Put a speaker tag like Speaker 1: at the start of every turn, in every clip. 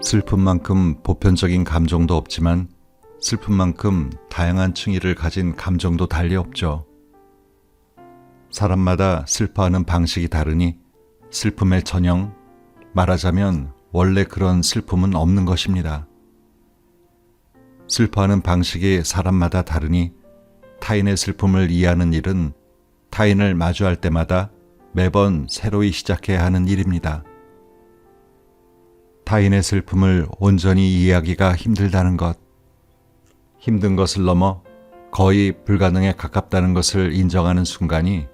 Speaker 1: 슬픔만큼 보편적인 감정도 없지만 슬픔만큼 다양한 층위를 가진 감정도 달리 없죠. 사람마다 슬퍼하는 방식이 다르니 슬픔의 전형, 말하자면 원래 그런 슬픔은 없는 것입니다. 슬퍼하는 방식이 사람마다 다르니 타인의 슬픔을 이해하는 일은 타인을 마주할 때마다 매번 새로이 시작해야 하는 일입니다. 타인의 슬픔을 온전히 이해하기가 힘들다는 것, 힘든 것을 넘어 거의 불가능에 가깝다는 것을 인정하는 순간이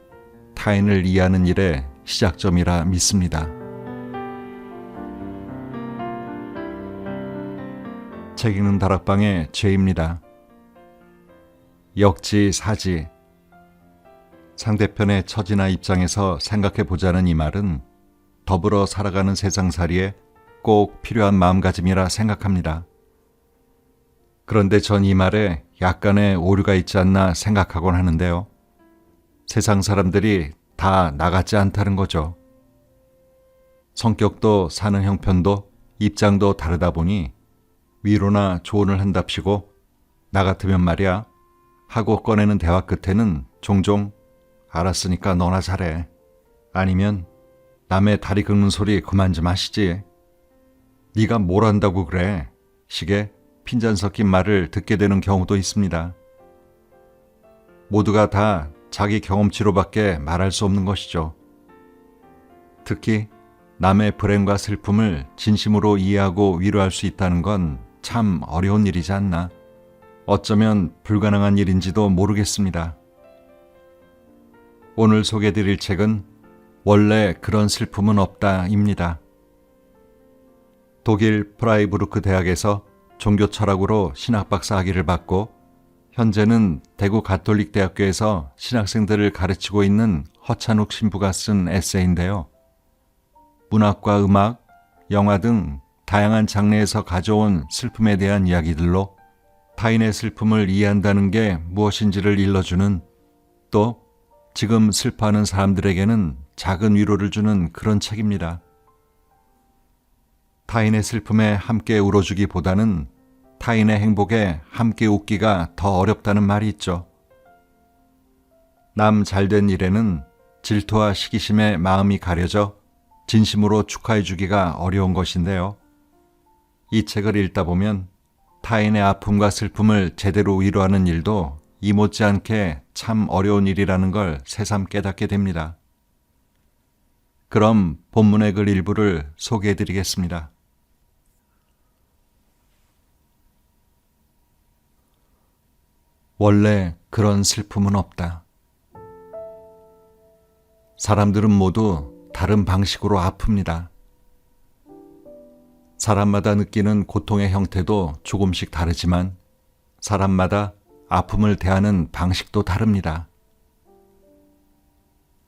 Speaker 1: 타인을 이해하는 일의 시작점이라 믿습니다. 책 읽는 다락방의 죄입니다. 역지 사지 상대편의 처지나 입장에서 생각해 보자는 이 말은 더불어 살아가는 세상살이에 꼭 필요한 마음가짐이라 생각합니다. 그런데 전 이 말에 약간의 오류가 있지 않나 생각하곤 하는데요. 세상 사람들이 다 나같지 않다는 거죠. 성격도 사는 형편도 입장도 다르다 보니 위로나 조언을 한답시고 나 같으면 말이야 하고 꺼내는 대화 끝에는 종종 알았으니까 너나 잘해. 아니면 남의 다리 긁는 소리 그만 좀 하시지. 네가 뭘 한다고 그래. 식의 핀잔 섞인 말을 듣게 되는 경우도 있습니다. 모두가 다 자기 경험치로밖에 말할 수 없는 것이죠. 특히 남의 불행과 슬픔을 진심으로 이해하고 위로할 수 있다는 건 참 어려운 일이지 않나. 어쩌면 불가능한 일인지도 모르겠습니다. 오늘 소개드릴 책은 원래 그런 슬픔은 없다입니다. 독일 프라이부르크 대학에서 종교 철학으로 신학 박사 학위를 받고 현재는 대구 가톨릭 대학교에서 신학생들을 가르치고 있는 허찬욱 신부가 쓴 에세이인데요. 문학과 음악, 영화 등 다양한 장르에서 가져온 슬픔에 대한 이야기들로 타인의 슬픔을 이해한다는 게 무엇인지를 일러주는 또 지금 슬퍼하는 사람들에게는 작은 위로를 주는 그런 책입니다. 타인의 슬픔에 함께 울어주기보다는 타인의 행복에 함께 웃기가 더 어렵다는 말이 있죠. 남 잘된 일에는 질투와 시기심에 마음이 가려져 진심으로 축하해 주기가 어려운 것인데요. 이 책을 읽다 보면 타인의 아픔과 슬픔을 제대로 위로하는 일도 이 못지않게 참 어려운 일이라는 걸 새삼 깨닫게 됩니다. 그럼 본문의 글 일부를 소개해 드리겠습니다. 원래 그런 슬픔은 없다. 사람들은 모두 다른 방식으로 아픕니다. 사람마다 느끼는 고통의 형태도 조금씩 다르지만 사람마다 아픔을 대하는 방식도 다릅니다.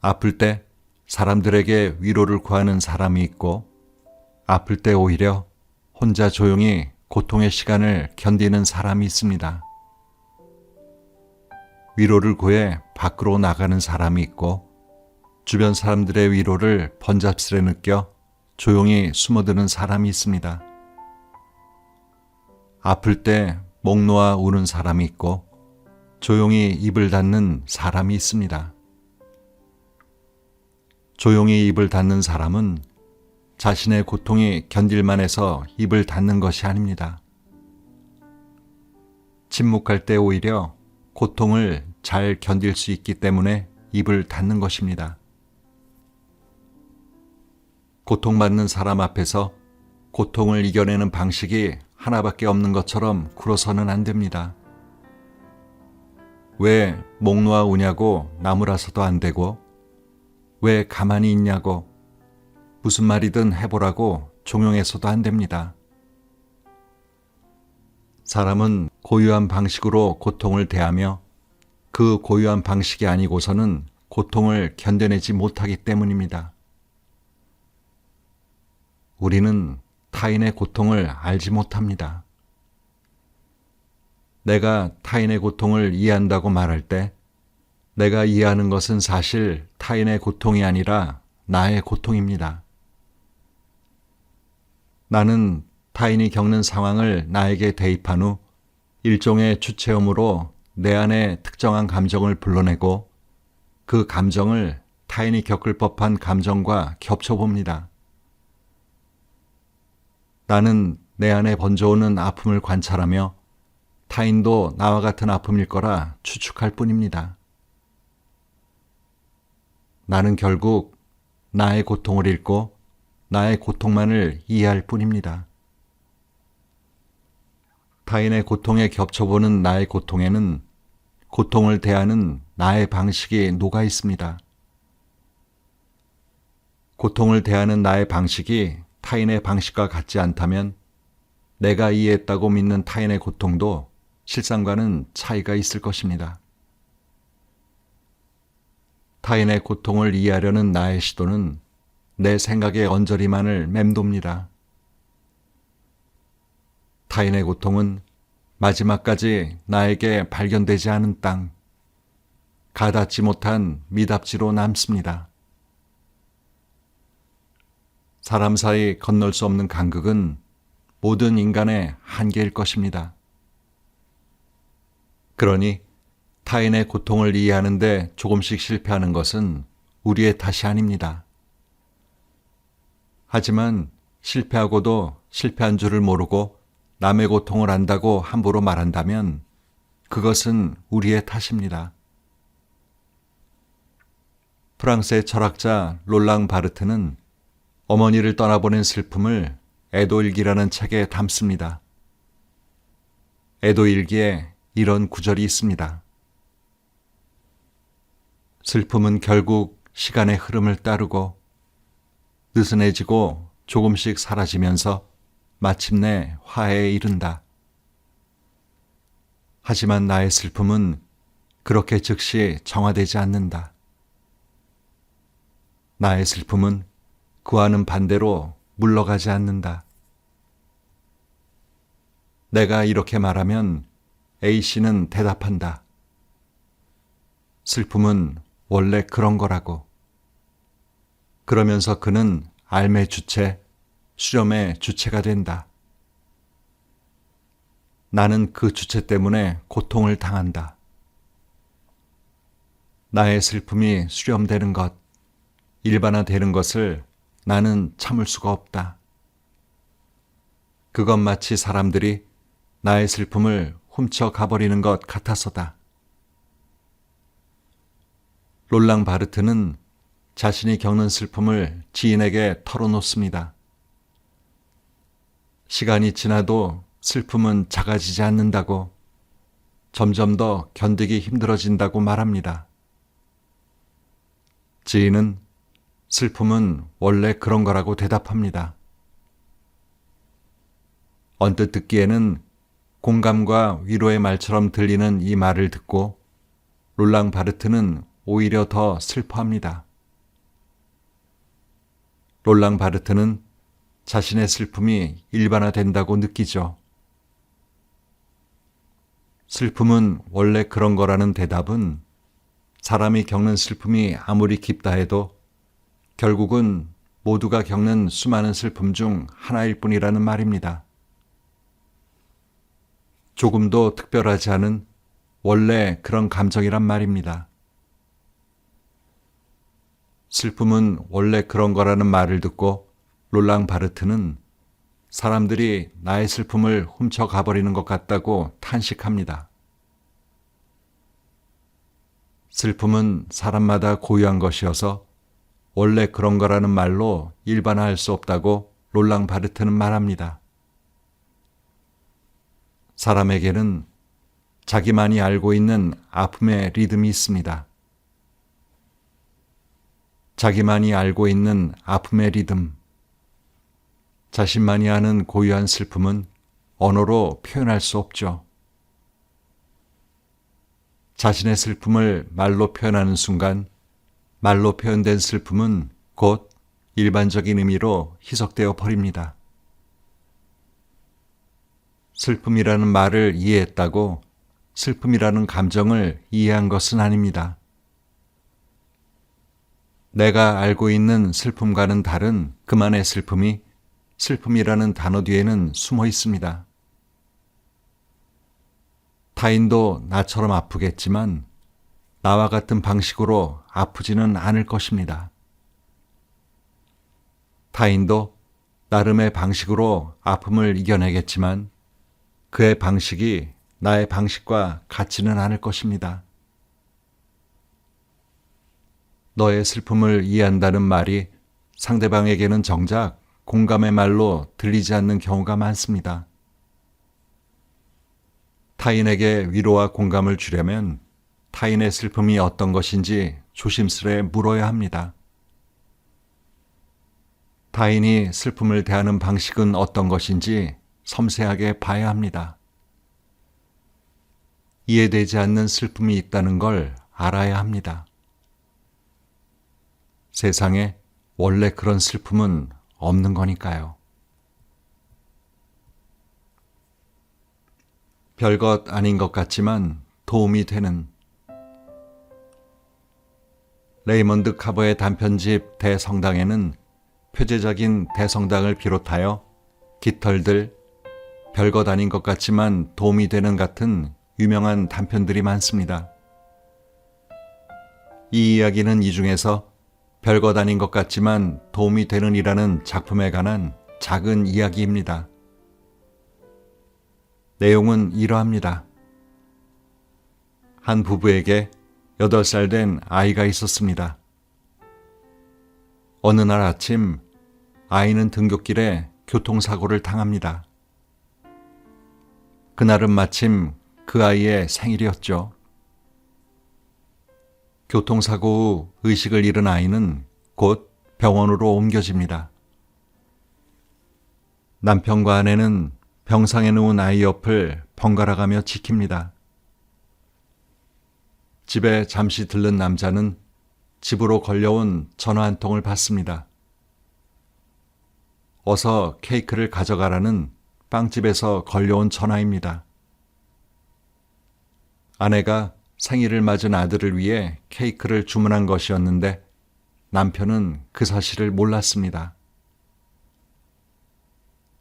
Speaker 1: 아플 때 사람들에게 위로를 구하는 사람이 있고 아플 때 오히려 혼자 조용히 고통의 시간을 견디는 사람이 있습니다. 위로를 구해 밖으로 나가는 사람이 있고 주변 사람들의 위로를 번잡스레 느껴 조용히 숨어드는 사람이 있습니다. 아플 때 목 놓아 우는 사람이 있고 조용히 입을 닫는 사람이 있습니다. 조용히 입을 닫는 사람은 자신의 고통이 견딜만 해서 입을 닫는 것이 아닙니다. 침묵할 때 오히려 고통을 잘 견딜 수 있기 때문에 입을 닫는 것입니다. 고통받는 사람 앞에서 고통을 이겨내는 방식이 하나밖에 없는 것처럼 굴어서는 안 됩니다. 왜 목 놓아 우냐고 나무라서도 안 되고, 왜 가만히 있냐고, 무슨 말이든 해보라고 종용해서도 안 됩니다. 사람은 고유한 방식으로 고통을 대하며 그 고유한 방식이 아니고서는 고통을 견뎌내지 못하기 때문입니다. 우리는 타인의 고통을 알지 못합니다. 내가 타인의 고통을 이해한다고 말할 때 내가 이해하는 것은 사실 타인의 고통이 아니라 나의 고통입니다. 나는 타인이 겪는 상황을 나에게 대입한 후 일종의 주체음으로 내 안에 특정한 감정을 불러내고 그 감정을 타인이 겪을 법한 감정과 겹쳐봅니다. 나는 내 안에 번져오는 아픔을 관찰하며 타인도 나와 같은 아픔일 거라 추측할 뿐입니다. 나는 결국 나의 고통을 잃고 나의 고통만을 이해할 뿐입니다. 타인의 고통에 겹쳐보는 나의 고통에는 고통을 대하는 나의 방식이 녹아 있습니다. 고통을 대하는 나의 방식이 타인의 방식과 같지 않다면 내가 이해했다고 믿는 타인의 고통도 실상과는 차이가 있을 것입니다. 타인의 고통을 이해하려는 나의 시도는 내 생각의 언저리만을 맴돕니다. 타인의 고통은 마지막까지 나에게 발견되지 않은 땅, 가닿지 못한 미답지로 남습니다. 사람 사이 건널 수 없는 간극은 모든 인간의 한계일 것입니다. 그러니 타인의 고통을 이해하는데 조금씩 실패하는 것은 우리의 탓이 아닙니다. 하지만 실패하고도 실패한 줄을 모르고 남의 고통을 안다고 함부로 말한다면 그것은 우리의 탓입니다. 프랑스의 철학자 롤랑 바르트는 어머니를 떠나보낸 슬픔을 애도일기라는 책에 담습니다. 애도일기에 이런 구절이 있습니다. 슬픔은 결국 시간의 흐름을 따르고 느슨해지고 조금씩 사라지면서 마침내 화해에 이른다. 하지만 나의 슬픔은 그렇게 즉시 정화되지 않는다. 나의 슬픔은 그와는 반대로 물러가지 않는다. 내가 이렇게 말하면 A씨는 대답한다. 슬픔은 원래 그런 거라고. 그러면서 그는 알매 주체, 수렴의 주체가 된다. 나는 그 주체 때문에 고통을 당한다. 나의 슬픔이 수렴되는 것, 일반화되는 것을 나는 참을 수가 없다. 그건 마치 사람들이 나의 슬픔을 훔쳐 가버리는 것 같아서다. 롤랑 바르트는 자신이 겪는 슬픔을 지인에게 털어놓습니다. 시간이 지나도 슬픔은 작아지지 않는다고 점점 더 견디기 힘들어진다고 말합니다. 지인은 슬픔은 원래 그런 거라고 대답합니다. 언뜻 듣기에는 공감과 위로의 말처럼 들리는 이 말을 듣고 롤랑 바르트는 오히려 더 슬퍼합니다. 롤랑 바르트는 자신의 슬픔이 일반화된다고 느끼죠. 슬픔은 원래 그런 거라는 대답은 사람이 겪는 슬픔이 아무리 깊다 해도 결국은 모두가 겪는 수많은 슬픔 중 하나일 뿐이라는 말입니다. 조금도 특별하지 않은 원래 그런 감정이란 말입니다. 슬픔은 원래 그런 거라는 말을 듣고 롤랑 바르트는 사람들이 나의 슬픔을 훔쳐 가 버리는 것 같다고 탄식합니다. 슬픔은 사람마다 고유한 것이어서 원래 그런 거라는 말로 일반화할 수 없다고 롤랑 바르트는 말합니다. 사람에게는 자기만이 알고 있는 아픔의 리듬이 있습니다. 자기만이 알고 있는 아픔의 리듬. 자신만이 아는 고유한 슬픔은 언어로 표현할 수 없죠. 자신의 슬픔을 말로 표현하는 순간 말로 표현된 슬픔은 곧 일반적인 의미로 희석되어 버립니다. 슬픔이라는 말을 이해했다고 슬픔이라는 감정을 이해한 것은 아닙니다. 내가 알고 있는 슬픔과는 다른 그만의 슬픔이 슬픔이라는 단어 뒤에는 숨어 있습니다. 타인도 나처럼 아프겠지만 나와 같은 방식으로 아프지는 않을 것입니다. 타인도 나름의 방식으로 아픔을 이겨내겠지만 그의 방식이 나의 방식과 같지는 않을 것입니다. 너의 슬픔을 이해한다는 말이 상대방에게는 정작 공감의 말로 들리지 않는 경우가 많습니다. 타인에게 위로와 공감을 주려면 타인의 슬픔이 어떤 것인지 조심스레 물어야 합니다. 타인이 슬픔을 대하는 방식은 어떤 것인지 섬세하게 봐야 합니다. 이해되지 않는 슬픔이 있다는 걸 알아야 합니다. 세상에 원래 그런 슬픔은 없는 거니까요. 별것 아닌 것 같지만 도움이 되는 레이먼드 카버의 단편집 대성당에는 표제적인 대성당을 비롯하여 깃털들, 별것 아닌 것 같지만 도움이 되는 같은 유명한 단편들이 많습니다. 이 이야기는 이 중에서 별것 아닌 것 같지만 도움이 되는 이라는 작품에 관한 작은 이야기입니다. 내용은 이러합니다. 한 부부에게 8살 된 아이가 있었습니다. 어느 날 아침 아이는 등굣길에 교통사고를 당합니다. 그날은 마침 그 아이의 생일이었죠. 교통사고 후 의식을 잃은 아이는 곧 병원으로 옮겨집니다. 남편과 아내는 병상에 누운 아이 옆을 번갈아 가며 지킵니다. 집에 잠시 들른 남자는 집으로 걸려온 전화 한 통을 받습니다. 어서 케이크를 가져가라는 빵집에서 걸려온 전화입니다. 아내가 생일을 맞은 아들을 위해 케이크를 주문한 것이었는데 남편은 그 사실을 몰랐습니다.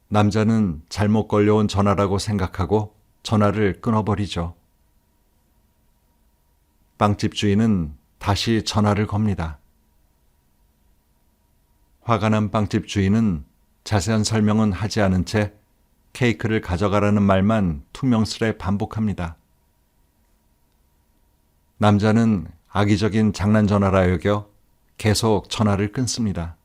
Speaker 1: 남자는 잘못 걸려온 전화라고 생각하고 전화를 끊어버리죠. 빵집 주인은 다시 전화를 겁니다. 화가 난 빵집 주인은 자세한 설명은 하지 않은 채 케이크를 가져가라는 말만 투명스레 반복합니다. 남자는 악의적인 장난 전화라 여겨 계속 전화를 끊습니다.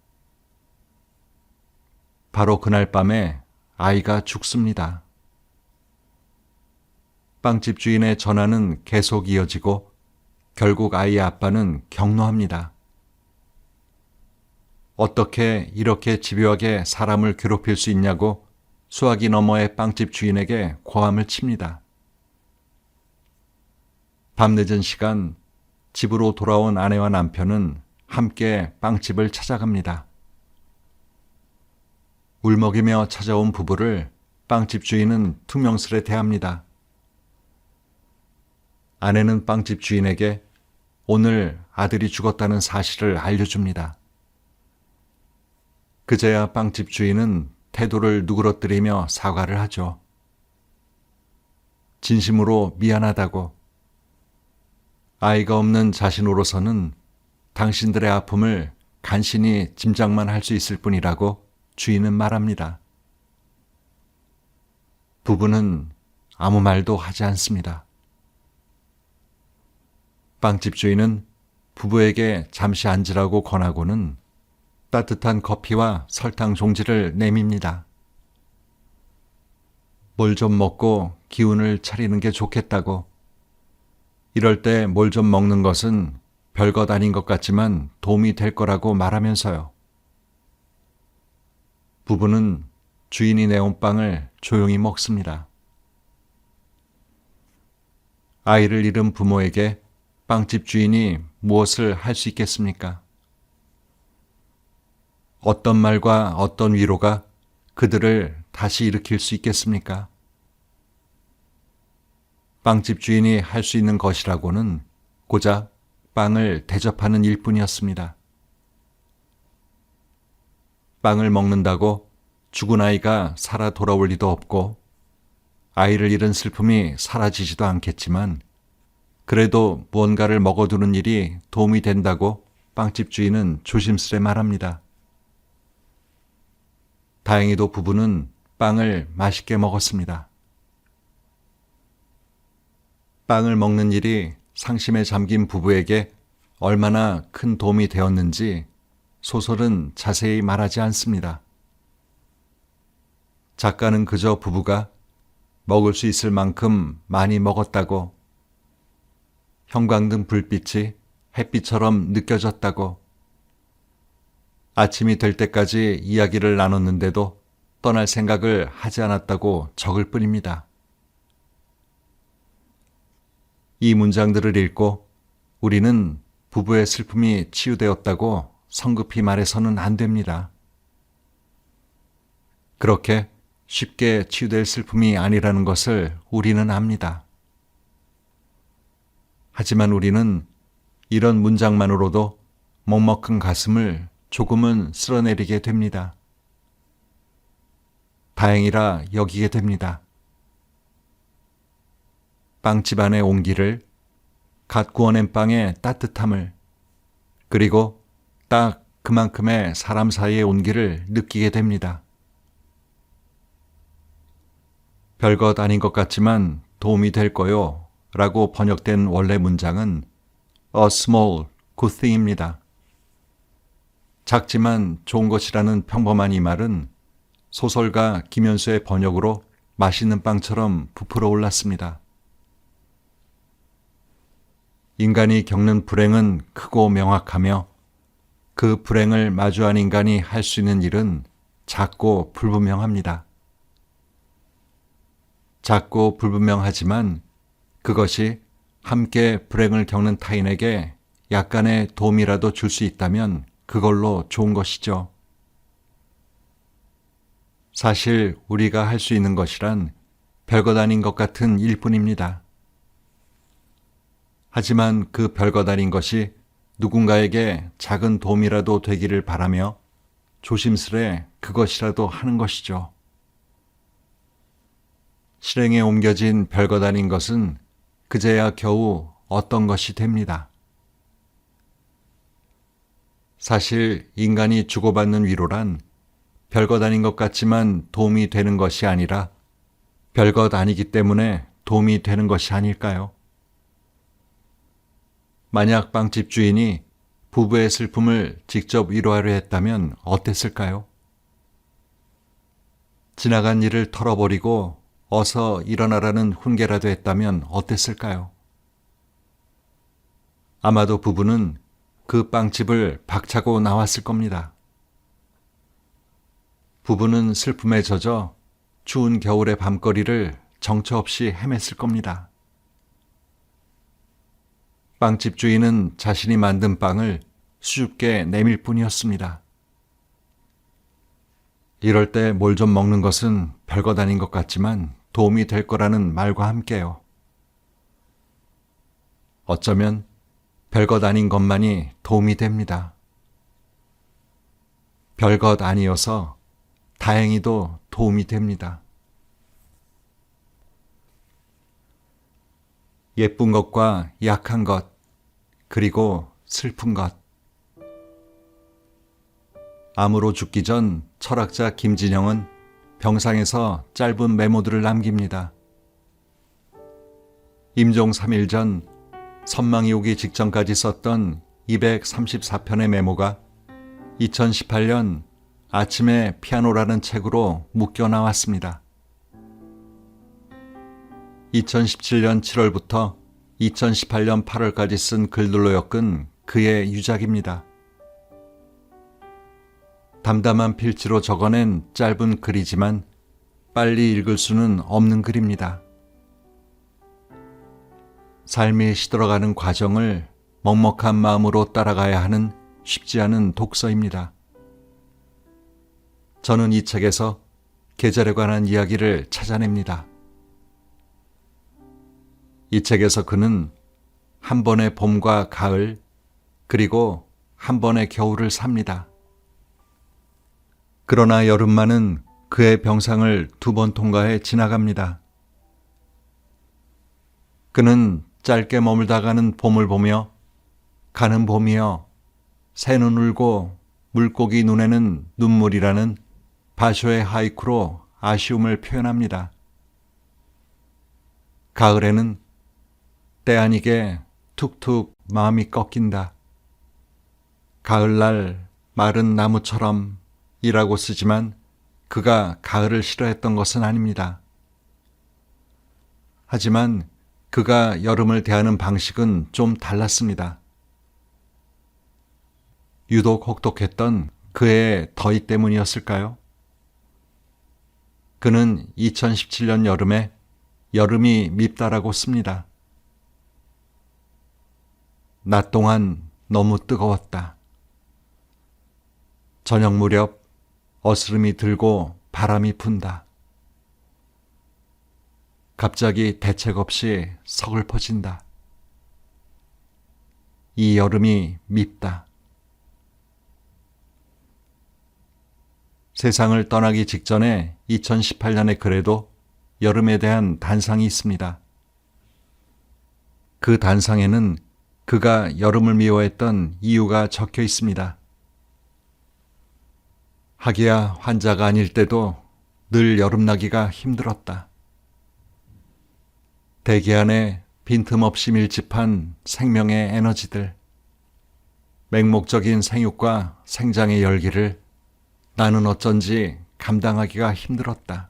Speaker 1: 바로 그날 밤에 아이가 죽습니다. 빵집 주인의 전화는 계속 이어지고 결국 아이의 아빠는 격노합니다. 어떻게 이렇게 집요하게 사람을 괴롭힐 수 있냐고 수화기 너머의 빵집 주인에게 고함을 칩니다. 밤늦은 시간 집으로 돌아온 아내와 남편은 함께 빵집을 찾아갑니다. 울먹이며 찾아온 부부를 빵집 주인은 투명스레 대합니다. 아내는 빵집 주인에게 오늘 아들이 죽었다는 사실을 알려줍니다. 그제야 빵집 주인은 태도를 누그러뜨리며 사과를 하죠. 진심으로 미안하다고 아이가 없는 자신으로서는 당신들의 아픔을 간신히 짐작만 할 수 있을 뿐이라고 주인은 말합니다. 부부는 아무 말도 하지 않습니다. 빵집 주인은 부부에게 잠시 앉으라고 권하고는 따뜻한 커피와 설탕 종지를 내밉니다. 뭘 좀 먹고 기운을 차리는 게 좋겠다고 이럴 때 뭘 좀 먹는 것은 별것 아닌 것 같지만 도움이 될 거라고 말하면서요. 부부는 주인이 내온 빵을 조용히 먹습니다. 아이를 잃은 부모에게 빵집 주인이 무엇을 할 수 있겠습니까? 어떤 말과 어떤 위로가 그들을 다시 일으킬 수 있겠습니까? 빵집 주인이 할 수 있는 것이라고는 고작 빵을 대접하는 일뿐이었습니다. 빵을 먹는다고 죽은 아이가 살아 돌아올 리도 없고 아이를 잃은 슬픔이 사라지지도 않겠지만 그래도 무언가를 먹어두는 일이 도움이 된다고 빵집 주인은 조심스레 말합니다. 다행히도 부부는 빵을 맛있게 먹었습니다. 빵을 먹는 일이 상심에 잠긴 부부에게 얼마나 큰 도움이 되었는지 소설은 자세히 말하지 않습니다. 작가는 그저 부부가 먹을 수 있을 만큼 많이 먹었다고 형광등 불빛이 햇빛처럼 느껴졌다고 아침이 될 때까지 이야기를 나눴는데도 떠날 생각을 하지 않았다고 적을 뿐입니다. 이 문장들을 읽고 우리는 부부의 슬픔이 치유되었다고 성급히 말해서는 안 됩니다. 그렇게 쉽게 치유될 슬픔이 아니라는 것을 우리는 압니다. 하지만 우리는 이런 문장만으로도 먹먹한 가슴을 조금은 쓸어내리게 됩니다. 다행이라 여기게 됩니다. 빵집 안의 온기를, 갓 구워낸 빵의 따뜻함을, 그리고 딱 그만큼의 사람 사이의 온기를 느끼게 됩니다. 별것 아닌 것 같지만 도움이 될 거요. 라고 번역된 원래 문장은 a small good thing입니다. 작지만 좋은 것이라는 평범한 이 말은 소설가 김현수의 번역으로 맛있는 빵처럼 부풀어 올랐습니다. 인간이 겪는 불행은 크고 명확하며 그 불행을 마주한 인간이 할 수 있는 일은 작고 불분명합니다. 작고 불분명하지만 그것이 함께 불행을 겪는 타인에게 약간의 도움이라도 줄 수 있다면 그걸로 좋은 것이죠. 사실 우리가 할 수 있는 것이란 별것 아닌 것 같은 일뿐입니다. 하지만 그 별것 아닌 것이 누군가에게 작은 도움이라도 되기를 바라며 조심스레 그것이라도 하는 것이죠. 실행에 옮겨진 별것 아닌 것은 그제야 겨우 어떤 것이 됩니다. 사실 인간이 주고받는 위로란 별것 아닌 것 같지만 도움이 되는 것이 아니라 별것 아니기 때문에 도움이 되는 것이 아닐까요? 만약 빵집 주인이 부부의 슬픔을 직접 위로하려 했다면 어땠을까요? 지나간 일을 털어버리고 어서 일어나라는 훈계라도 했다면 어땠을까요? 아마도 부부는 그 빵집을 박차고 나왔을 겁니다. 부부는 슬픔에 젖어 추운 겨울의 밤거리를 정처 없이 헤맸을 겁니다. 빵집 주인은 자신이 만든 빵을 수줍게 내밀 뿐이었습니다. 이럴 때 뭘 좀 먹는 것은 별것 아닌 것 같지만 도움이 될 거라는 말과 함께요. 어쩌면 별것 아닌 것만이 도움이 됩니다. 별것 아니어서 다행히도 도움이 됩니다. 예쁜 것과 약한 것, 그리고 슬픈 것. 암으로 죽기 전 철학자 김진영은 병상에서 짧은 메모들을 남깁니다. 임종 3일 전 선망이 오기 직전까지 썼던 234편의 메모가 2018년 아침에 피아노라는 책으로 묶여 나왔습니다. 2017년 7월부터 2018년 8월까지 쓴 글들로 엮은 그의 유작입니다. 담담한 필지로 적어낸 짧은 글이지만 빨리 읽을 수는 없는 글입니다. 삶이 시들어가는 과정을 먹먹한 마음으로 따라가야 하는 쉽지 않은 독서입니다. 저는 이 책에서 계절에 관한 이야기를 찾아냅니다. 이 책에서 그는 한 번의 봄과 가을, 그리고 한 번의 겨울을 삽니다. 그러나 여름만은 그의 병상을 두 번 통과해 지나갑니다. 그는 짧게 머물다가는 봄을 보며 가는 봄이여 새는 울고 물고기 눈에는 눈물이라는 바쇼의 하이쿠로 아쉬움을 표현합니다. 가을에는 때 아니게 툭툭 마음이 꺾인다. 가을날 마른 나무처럼 이라고 쓰지만 그가 가을을 싫어했던 것은 아닙니다. 하지만 그가 여름을 대하는 방식은 좀 달랐습니다. 유독 혹독했던 그의 더위 때문이었을까요? 그는 2017년 여름에 여름이 밉다라고 씁니다. 낮 동안 너무 뜨거웠다. 저녁 무렵 어스름이 들고 바람이 분다. 갑자기 대책 없이 서글퍼진다. 이 여름이 밉다. 세상을 떠나기 직전에 2018년의 글에도 여름에 대한 단상이 있습니다. 그 단상에는 그가 여름을 미워했던 이유가 적혀 있습니다. 하기야 환자가 아닐 때도 늘 여름나기가 힘들었다. 대기 안에 빈틈없이 밀집한 생명의 에너지들, 맹목적인 생육과 생장의 열기를 나는 어쩐지 감당하기가 힘들었다.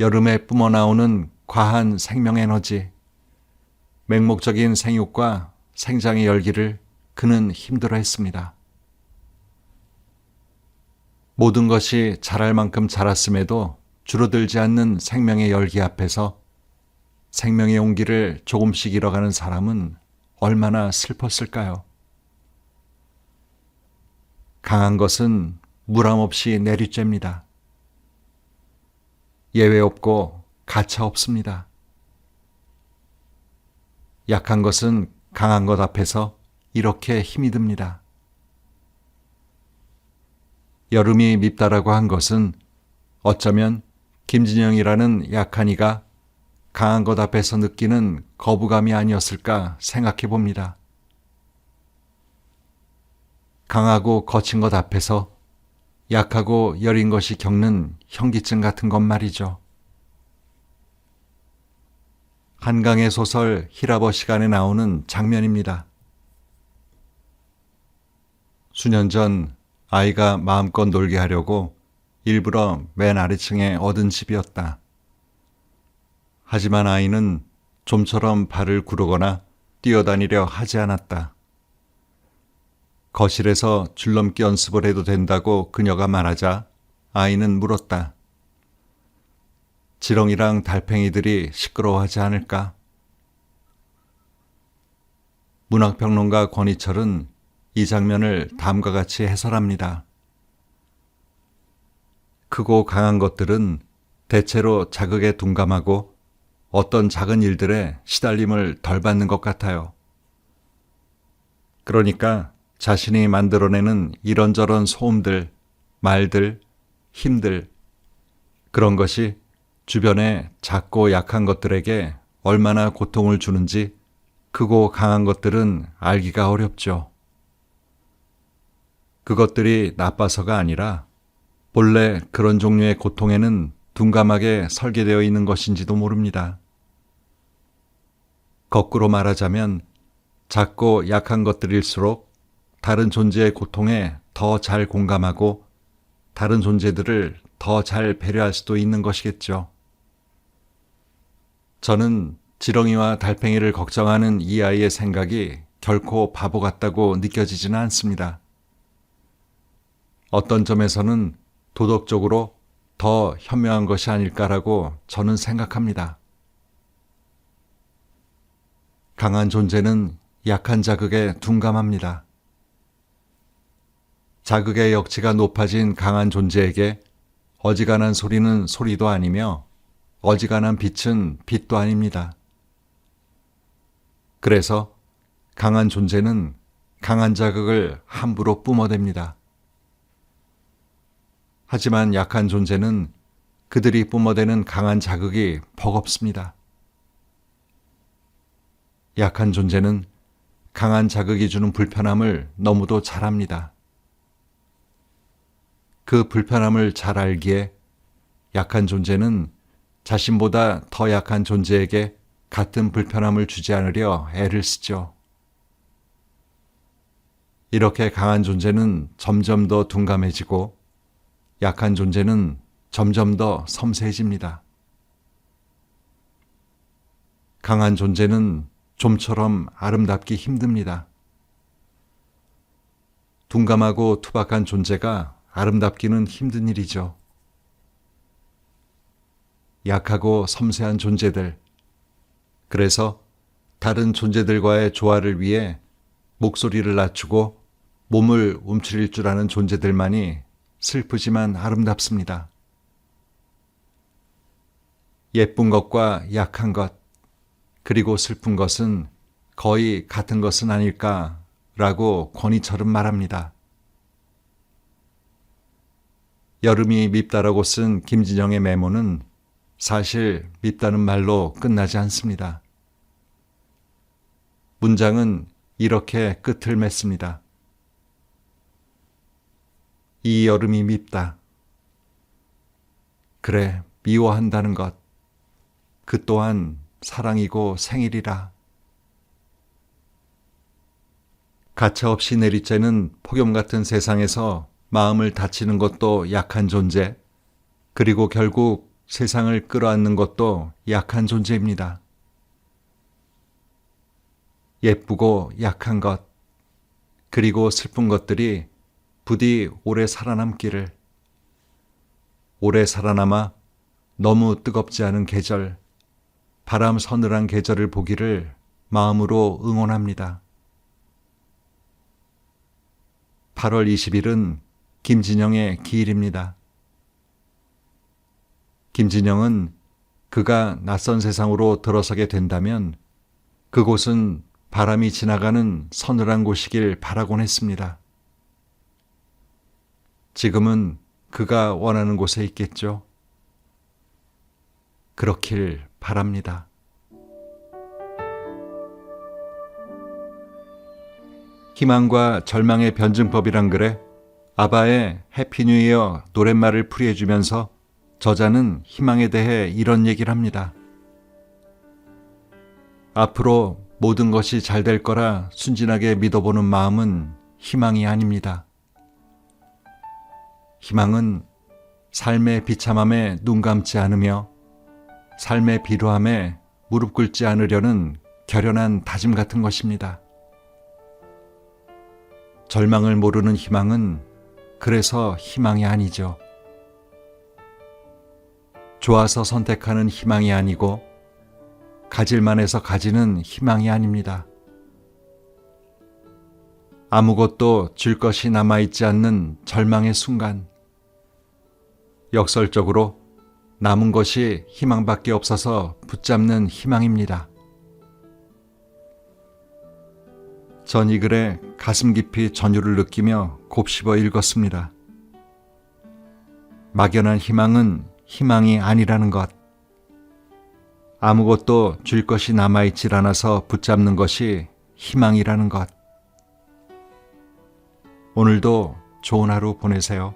Speaker 1: 여름에 뿜어나오는 과한 생명 에너지, 맹목적인 생육과 생장의 열기를 그는 힘들어 했습니다. 모든 것이 자랄 만큼 자랐음에도 줄어들지 않는 생명의 열기 앞에서 생명의 용기를 조금씩 잃어가는 사람은 얼마나 슬펐을까요? 강한 것은 무람 없이 내리쬐입니다. 예외 없고 가차 없습니다. 약한 것은 강한 것 앞에서 이렇게 힘이 듭니다. 여름이 밉다라고 한 것은 어쩌면 김진영이라는 약한 이가 강한 것 앞에서 느끼는 거부감이 아니었을까 생각해 봅니다. 강하고 거친 것 앞에서 약하고 여린 것이 겪는 현기증 같은 것 말이죠. 한강의 소설 히라버 시간에 나오는 장면입니다. 수년 전 아이가 마음껏 놀게 하려고 일부러 맨 아래층에 얻은 집이었다. 하지만 아이는 좀처럼 발을 구르거나 뛰어다니려 하지 않았다. 거실에서 줄넘기 연습을 해도 된다고 그녀가 말하자 아이는 물었다. 지렁이랑 달팽이들이 시끄러워하지 않을까? 문학평론가 권희철은 이 장면을 다음과 같이 해설합니다. 크고 강한 것들은 대체로 자극에 둔감하고 어떤 작은 일들에 시달림을 덜 받는 것 같아요. 그러니까 자신이 만들어내는 이런저런 소음들, 말들, 힘들, 그런 것이 주변에 작고 약한 것들에게 얼마나 고통을 주는지 크고 강한 것들은 알기가 어렵죠. 그것들이 나빠서가 아니라 본래 그런 종류의 고통에는 둔감하게 설계되어 있는 것인지도 모릅니다. 거꾸로 말하자면 작고 약한 것들일수록 다른 존재의 고통에 더 잘 공감하고 다른 존재들을 더 잘 배려할 수도 있는 것이겠죠. 저는 지렁이와 달팽이를 걱정하는 이 아이의 생각이 결코 바보 같다고 느껴지지는 않습니다. 어떤 점에서는 도덕적으로 더 현명한 것이 아닐까라고 저는 생각합니다. 강한 존재는 약한 자극에 둔감합니다. 자극의 역치가 높아진 강한 존재에게 어지간한 소리는 소리도 아니며 어지간한 빛은 빛도 아닙니다. 그래서 강한 존재는 강한 자극을 함부로 뿜어댑니다. 하지만 약한 존재는 그들이 뿜어대는 강한 자극이 버겁습니다. 약한 존재는 강한 자극이 주는 불편함을 너무도 잘 압니다. 그 불편함을 잘 알기에 약한 존재는 자신보다 더 약한 존재에게 같은 불편함을 주지 않으려 애를 쓰죠. 이렇게 강한 존재는 점점 더 둔감해지고 약한 존재는 점점 더 섬세해집니다. 강한 존재는 좀처럼 아름답기 힘듭니다. 둔감하고 투박한 존재가 아름답기는 힘든 일이죠. 약하고 섬세한 존재들. 그래서 다른 존재들과의 조화를 위해 목소리를 낮추고 몸을 움츠릴 줄 아는 존재들만이 슬프지만 아름답습니다. 예쁜 것과 약한 것, 그리고 슬픈 것은 거의 같은 것은 아닐까라고 권위처럼 말합니다. 여름이 밉다라고 쓴 김진영의 메모는 사실 밉다는 말로 끝나지 않습니다. 문장은 이렇게 끝을 맺습니다. 이 여름이 밉다. 그래, 미워한다는 것. 그 또한 사랑이고 생일이라. 가차없이 내리쬐는 폭염 같은 세상에서 마음을 다치는 것도 약한 존재, 그리고 결국 세상을 끌어안는 것도 약한 존재입니다. 예쁘고 약한 것, 그리고 슬픈 것들이 부디 오래 살아남기를, 오래 살아남아 너무 뜨겁지 않은 계절, 바람 서늘한 계절을 보기를 마음으로 응원합니다. 8월 20일은 김진영의 기일입니다. 김진영은 그가 낯선 세상으로 들어서게 된다면 그곳은 바람이 지나가는 서늘한 곳이길 바라곤 했습니다. 지금은 그가 원하는 곳에 있겠죠. 그렇길 바랍니다. 희망과 절망의 변증법이란 글에 아바의 해피 뉴 이어 노랫말을 풀이해주면서 저자는 희망에 대해 이런 얘기를 합니다. 앞으로 모든 것이 잘 될 거라 순진하게 믿어보는 마음은 희망이 아닙니다. 희망은 삶의 비참함에 눈 감지 않으며 삶의 비루함에 무릎 꿇지 않으려는 결연한 다짐 같은 것입니다. 절망을 모르는 희망은 그래서 희망이 아니죠. 좋아서 선택하는 희망이 아니고 가질만 해서 가지는 희망이 아닙니다. 아무것도 줄 것이 남아있지 않는 절망의 순간, 역설적으로 남은 것이 희망밖에 없어서 붙잡는 희망입니다. 전 이 글에 가슴 깊이 전율을 느끼며 곱씹어 읽었습니다. 막연한 희망은 희망이 아니라는 것. 아무것도 줄 것이 남아있질 않아서 붙잡는 것이 희망이라는 것. 오늘도 좋은 하루 보내세요.